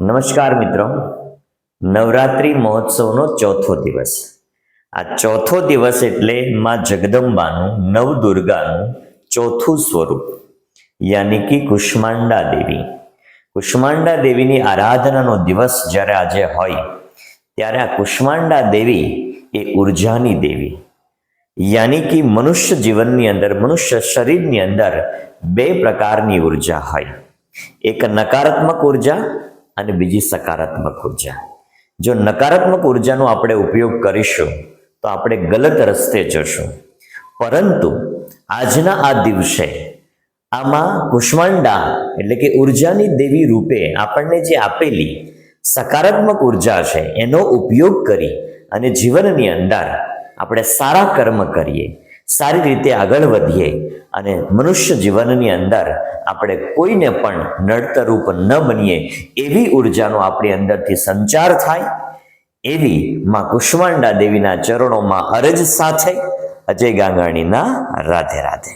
નમસ્કાર મિત્રો. નવરાત્રિ મહોત્સવનો ચોથો દિવસ. આ ચોથો દિવસ એટલે માં જગદંબાનું નવદુર્ગાનું ચોથું સ્વરૂપ, યાની કે કુષ્માંડા દેવી. કુષ્માંડા દેવીની આરાધનાનો દિવસ જ્યારે આજે હોય, ત્યારે આ કુષ્માંડા દેવી એ ઉર્જાની દેવી. યાની કે મનુષ્ય જીવનની અંદર, મનુષ્ય શરીરની અંદર બે પ્રકારની ઊર્જા હોય. એક નકારાત્મક ઊર્જા અને બીજી સકારાત્મક ઊર્જા. જો નકારાત્મક ઉર્જાનો આપણે ઉપયોગ કરીશું, તો આપણે ગલત રસ્તે જશું. પરંતુ આજના આ દિવસે આમાં કુષ્માંડા એટલે કે ઉર્જાની દેવી રૂપે આપણને જે આપેલી સકારાત્મક ઊર્જા છે, એનો ઉપયોગ કરી અને જીવનની અંદર આપણે સારા કર્મ કરીએ. સારી રીતે આગળ વધીએ અને મનુષ્ય જીવનની અંદર આપણે કોઈને પણ નડતરૂપ ન બનીએ એવી ઉર્જાનો આપણી અંદરથી સંચાર થાય, એવી માં કુષ્માંડા દેવીના ચરણોમાં અરજ સાથે, અજય ગાંગાણીના રાધે રાધે.